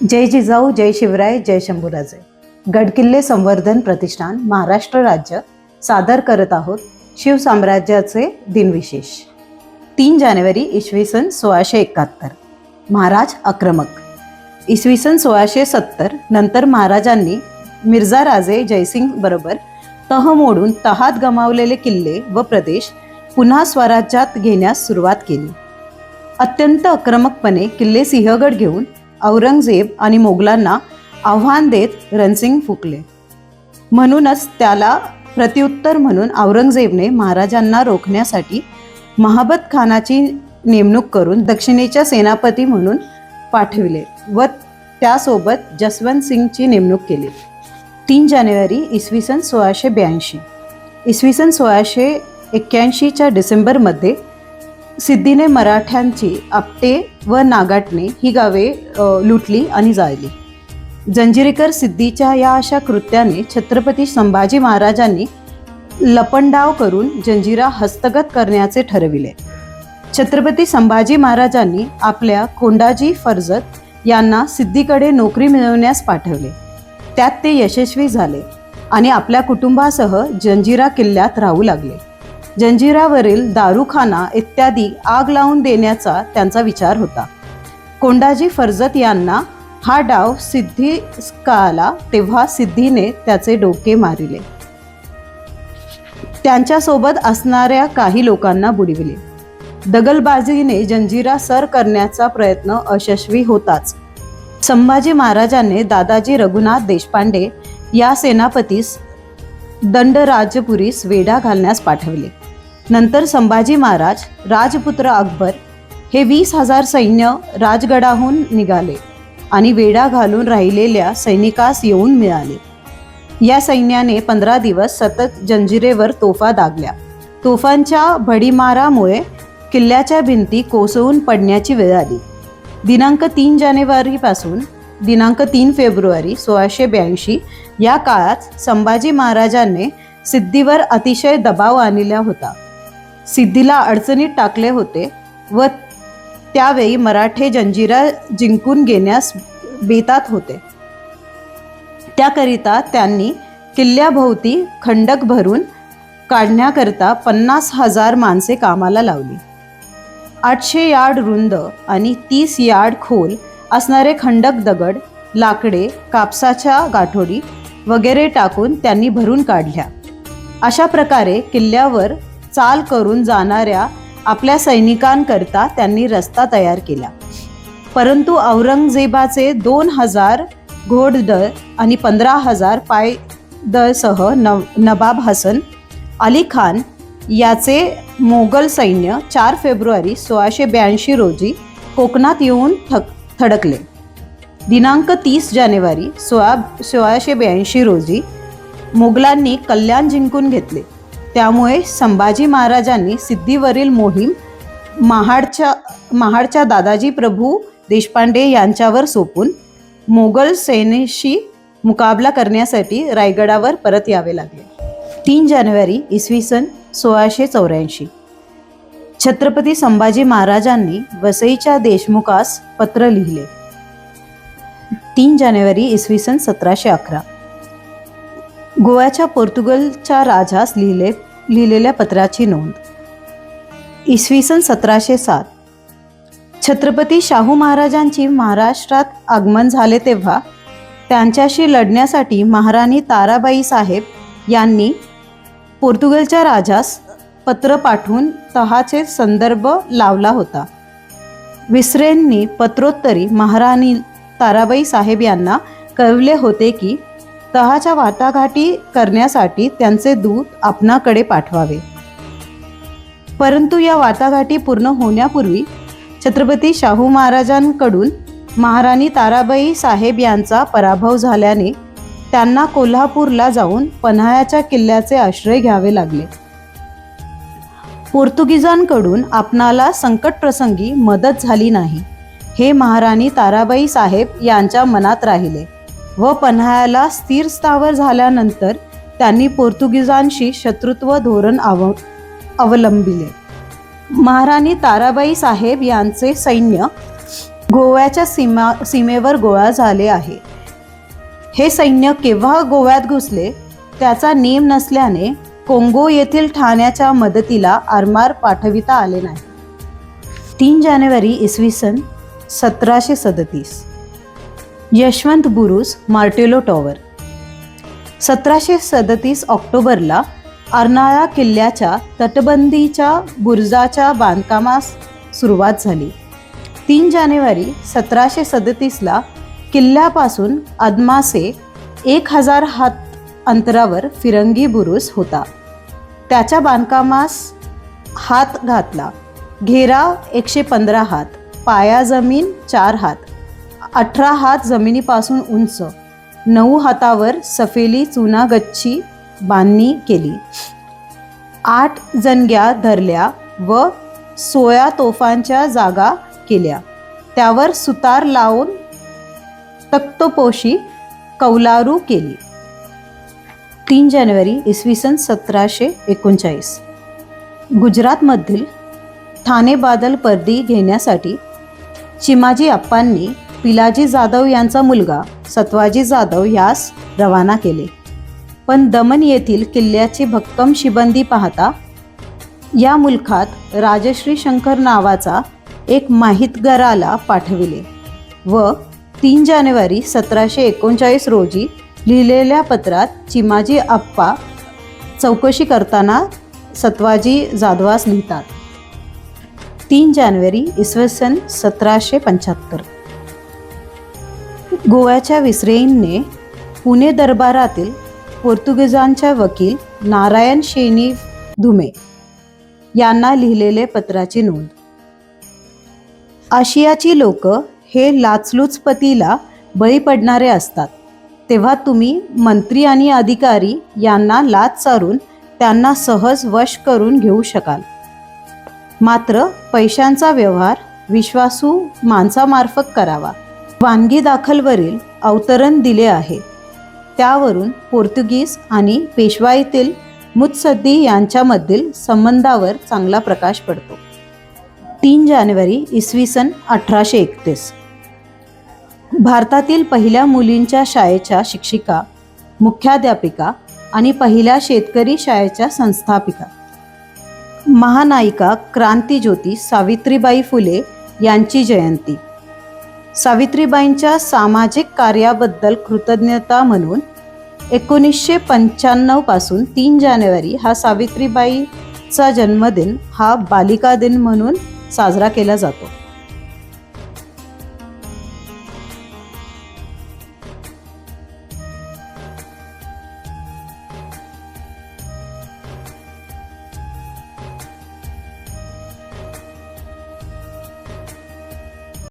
जय जिजाऊ जय शिवराय जय शंभूराजे. गडकिल्ले संवर्धन प्रतिष्ठान महाराष्ट्र राज्य. सादर करत आहोत शिवसाम्राज्याचे दिनविशेष. तीन जानेवारी इसवी सन सोळाशे एकाहत्तर. महाराज आक्रमक. इसवी सन सोळाशे सत्तर नंतर महाराजांनी मिर्झा राजे जयसिंग बरोबर तह मोडून तहात गमावलेले किल्ले व प्रदेश पुन्हा स्वराज्यात घेण्यास सुरुवात केली. अत्यंत आक्रमकपणे किल्ले सिंहगड घेऊन औरंगजेब आणि मोगलांना आव्हान देत रणसिंग फुकले. म्हणूनच त्याला प्रत्युत्तर म्हणून औरंगजेबने महाराजांना रोखण्यासाठी महाबत खानाची नेमणूक करून दक्षिणेच्या सेनापती म्हणून पाठविले व त्यासोबत जसवंत सिंगची नेमणूक केली. तीन जानेवारी इसवी सन सोळाशे ब्याऐंशी. इसवी सन सोळाशे एक्क्याऐंशीच्या डिसेंबरमध्ये सिद्धीने मराठ्यांची आपटे व नागाटणे ही गावे लुटली आणि जाळली. जंजिरीकर सिद्धीच्या या अशा कृत्याने छत्रपती संभाजी महाराजांनी लपंडाव करून जंजिरा हस्तगत करण्याचे ठरविले. छत्रपती संभाजी महाराजांनी आपल्या कोंडाजी फर्जत यांना सिद्धीकडे नोकरी मिळवण्यास पाठवले. त्यात ते यशस्वी झाले आणि आपल्या कुटुंबासह जंजिरा किल्ल्यात राहू लागले. जंजिरावरील दारूखाना इत्यादी आग लावून देण्याचा त्यांचा विचार होता. कोंडाजी फर्जत यांना हा डाव सिद्धी कळाला तेव्हा सिद्धीने त्याचे डोके मारिले. त्यांच्यासोबत असणाऱ्या काही लोकांना बुडविले. दगलबाजीने जंजिरा सर करण्याचा प्रयत्न अयशस्वी होताच. संभाजी महाराजांनी दादाजी रघुनाथ देशपांडे या सेनापतीस दंडराजपुरीस वेढा घालण्यास पाठवले. नंतर संभाजी महाराज राजपुत्र अकबर हे वीस हजार सैन्य राजगडाहून निघाले आणि वेढा घालून राहिलेल्या सैनिकास येऊन मिळाले. या सैन्याने पंधरा दिवस सतत जंजिरेवर तोफा दागल्या. तोफांच्या भडीमारामुळे किल्ल्याच्या भिंती कोसळून पडण्याची वेळ आली. दिनांक तीन जानेवारीपासून दिनांक तीन फेब्रुवारी सोळाशे ब्याऐंशी या काळात संभाजी महाराजांनी सिद्धीवर अतिशय दबाव आणला होता. सिद्धीला अडचणीत टाकले होते व त्यावेळी मराठे जंजिरा जिंकून घेण्यास बेतात होते. त्याकरिता त्यांनी किल्ल्याभोवती खंडक भरून काढण्याकरता पन्नास हजार माणसे कामाला लावली. आठशे यार्ड रुंद आणि तीस यार्ड खोल असणारे खंडक दगड लाकडे कापसाच्या गाठोडी वगैरे टाकून त्यांनी भरून काढल्या. अशा प्रकारे किल्ल्यावर चाल करून जाणाऱ्या आपल्या सैनिकांकरता त्यांनी रस्ता तयार केला. परंतु औरंगजेबाचे दोन हजार घोडदळ आणि पंधरा हजार पायदळसह न नबाब हसन अली खान याचे मोगल सैन्य चार फेब्रुवारी सोळाशे ब्याऐंशी रोजी कोकणात येऊन थक थडकले. दिनांक तीस जानेवारी सोळा सोळाशे ब्याऐंशी रोजी मोगलांनी कल्याण जिंकून घेतले. त्यामुळे संभाजी महाराजांनी सिद्धीवरील मोहीम महाडच्या महाडच्या दादाजी प्रभू देशपांडे यांच्यावर सोपून मोगल सेनेशी मुकाबला करण्यासाठी रायगडावर परत यावे लागले. तीन जानेवारी इसवी सन सोळाशे चौऱ्याऐंशी. छत्रपती संभाजी महाराजांनी वसईच्या देशमुखास पत्र लिहिले. तीन जानेवारी इसवी सन सतराशे अकरा. गोव्याच्या पोर्तुगलच्या राजास लिहिले लिहिलेल्या पत्राची नोंद. इसवी सन सतराशे सात. छत्रपती शाहू महाराजांची महाराष्ट्रात आगमन झाले तेव्हा त्यांच्याशी लढण्यासाठी महाराणी ताराबाई साहेब यांनी पोर्तुगलच्या राजास पत्र पाठवून तहाचे संदर्भ लावला होता. विसरेंनी पत्रोत्तरी महाराणी ताराबाई साहेब यांना कळवले होते की तहाच्या वाटाघाटी करण्यासाठी त्यांचे दूत आपणाकडे पाठवावे. परंतु या वाटाघाटी पूर्ण होण्यापूर्वी छत्रपती शाहू महाराजांकडून महाराणी ताराबाई साहेब यांचा पराभव झाल्याने त्यांना कोल्हापूरला जाऊन पन्हाळ्याच्या किल्ल्याचे आश्रय घ्यावे लागले. पोर्तुगीजांकडून आपणाला संकटप्रसंगी मदत झाली नाही हे महाराणी ताराबाई साहेब यांच्या मनात राहिले. व पन्हाळ्याला स्थिर स्थावर झाल्यानंतर त्यांनी पोर्तुगीजांशी शत्रुत्व धोरण अव अवलंबिले. महाराणी ताराबाई साहेब यांचे सैन्य गोव्याच्या सीमा सीमेवर गोळा झाले आहे. हे सैन्य केव्हा गोव्यात घुसले त्याचा नेम नसल्याने कोंगो येथील ठाण्याच्या मदतीला आरमार पाठविता आले नाही. तीन जानेवारी इसवी सन सतराशे सदतीस. यशवंत बुरुज मार्टेलो टॉवर. सतराशे सदतीस ऑक्टोबरला अर्नाळा किल्ल्याच्या तटबंदीच्या बुरुजाच्या बांधकामास सुरुवात झाली. तीन जानेवारी सतराशे सदतीसला किल्ल्यापासून अदमासे एक हजार हात अंतरावर फिरंगी बुरुज होता. त्याच्या बांधकामास हात घातला. घेरा एकशे पंधरा हात पाया जमीन चार हात अठरा हात जमिनीपासून उंच. नऊ हातावर सफेली चुनागच्ची बांधणी केली. आठ जणग्या धरल्या व सोया तोफांच्या जागा केल्या. त्यावर सुतार लावून तक्तपोशी कौलारू केली. तीन जानेवारी इसवी सन सतराशे एकोणचाळीस. गुजरातमधील ठाणे बादल पर्दी घेण्यासाठी चिमाजी अप्पांनी पिलाजी जाधव यांचा मुलगा सत्वाजी जाधव यास रवाना केले. पण दमन येथील किल्ल्याची भक्कम शिबंदी पाहता या मुलखात राजश्री शंकर नावाचा एक माहितगाराला पाठविले व तीन जानेवारी सतराशे एकोणचाळीस रोजी लिहिलेल्या पत्रात चिमाजी आप्पा चौकशी करताना सत्वाजी जाधवास लिहितात. तीन जानेवारी इसवी सन सतराशे पंच्याहत्तर. गोव्याच्या विसरेईंने पुणे दरबारातील पोर्तुगीजांच्या वकील नारायण शेनी धुमे यांना लिहिलेले पत्राची नोंद. आशियाची लोक हे लाचलुचपतीला बळी पडणारे असतात. तेव्हा तुम्ही मंत्री आणि अधिकारी यांना लाच चारून त्यांना सहज वश करून घेऊ शकाल. मात्र पैशांचा व्यवहार विश्वासू माणसामार्फत करावा. वानगी दाखलवरील अवतरण दिले आहे. त्यावरून पोर्तुगीज आणि पेशवाईतील मुत्सद्दी यांच्यामधील संबंधावर चांगला प्रकाश पडतो. तीन जानेवारी इसवी सन अठराशे एकतीस. भारतातील पहिल्या मुलींच्या शाळेच्या शिक्षिका मुख्याध्यापिका आणि पहिल्या शेतकरी शाळेच्या संस्थापिका. महानायिका क्रांतीज्योती सावित्रीबाई फुले यांची जयंती. सावित्रीबाईंच्या सामाजिक कार्याबद्दल कृतज्ञता म्हणून एकोणीसशे पंच्याण्णवपासून तीन जानेवारी हा सावित्रीबाईचा जन्मदिन हा बालिका दिन म्हणून साजरा केला जातो.